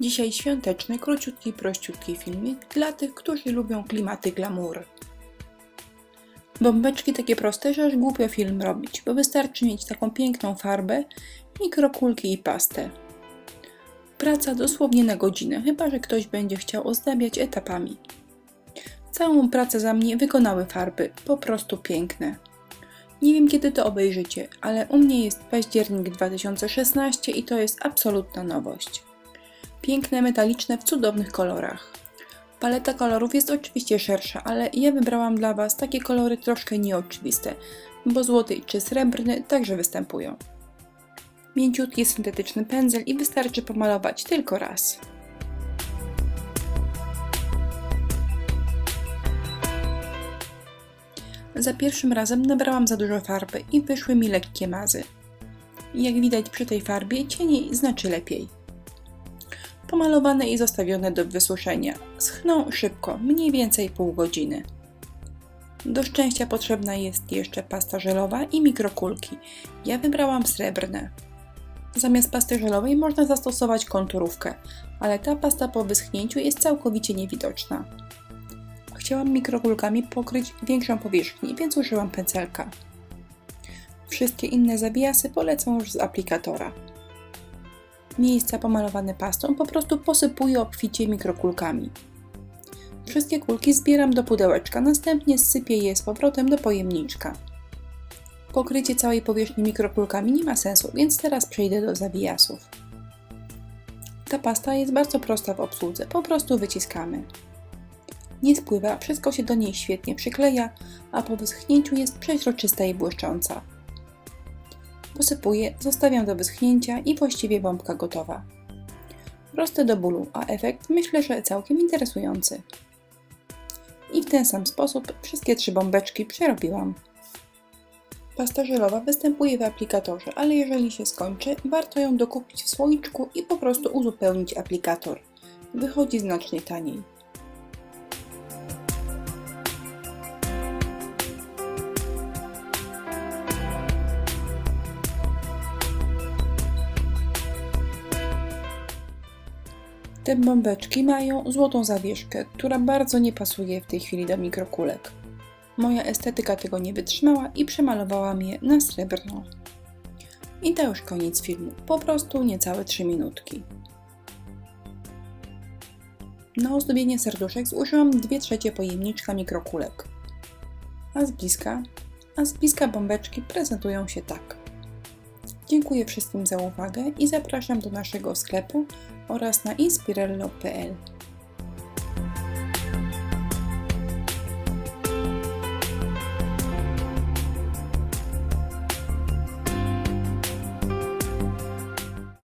Dzisiaj świąteczny, króciutki, prościutki filmik dla tych, którzy lubią klimaty glamour. Bombeczki takie proste, że aż głupio film robić, bo wystarczy mieć taką piękną farbę, mikrokulki i pastę. Praca dosłownie na godzinę, chyba że ktoś będzie chciał ozdabiać etapami. Całą pracę za mnie wykonały farby, po prostu piękne. Nie wiem kiedy to obejrzycie, ale u mnie jest październik 2016 i to jest absolutna nowość. Piękne, metaliczne, w cudownych kolorach. Paleta kolorów jest oczywiście szersza, ale ja wybrałam dla Was takie kolory troszkę nieoczywiste, bo złoty czy srebrny także występują. Mięciutki syntetyczny pędzel i wystarczy pomalować tylko raz. Za pierwszym razem nabrałam za dużo farby i wyszły mi lekkie mazy. Jak widać przy tej farbie, cienie znaczy lepiej. Pomalowane i zostawione do wysuszenia. Schną szybko, mniej więcej pół godziny. Do szczęścia potrzebna jest jeszcze pasta żelowa i mikrokulki. Ja wybrałam srebrne. Zamiast pasty żelowej można zastosować konturówkę, ale ta pasta po wyschnięciu jest całkowicie niewidoczna. Chciałam mikrokulkami pokryć większą powierzchnię, więc użyłam pędzelka. Wszystkie inne zawijasy polecą już z aplikatora. Miejsca pomalowane pastą po prostu posypuję obficie mikrokulkami. Wszystkie kulki zbieram do pudełeczka, następnie sypię je z powrotem do pojemniczka. Pokrycie całej powierzchni mikrokulkami nie ma sensu, więc teraz przejdę do zawijasów. Ta pasta jest bardzo prosta w obsłudze, po prostu wyciskamy. Nie spływa, wszystko się do niej świetnie przykleja, a po wyschnięciu jest przeźroczysta i błyszcząca. Posypuję, zostawiam do wyschnięcia i właściwie bombka gotowa. Proste do bólu, a efekt myślę, że całkiem interesujący. I w ten sam sposób wszystkie trzy bombeczki przerobiłam. Pasta żelowa występuje w aplikatorze, ale jeżeli się skończy, warto ją dokupić w słoiczku i po prostu uzupełnić aplikator. Wychodzi znacznie taniej. Te bombeczki mają złotą zawieszkę, która bardzo nie pasuje w tej chwili do mikrokulek. Moja estetyka tego nie wytrzymała i przemalowałam je na srebrno. I to już koniec filmu, po prostu niecałe 3 minutki. Na ozdobienie serduszek zużyłam 2 trzecie pojemniczka mikrokulek. A z bliska, a z bliska bombeczki prezentują się tak. Dziękuję wszystkim za uwagę i zapraszam do naszego sklepu oraz na inspirello.pl.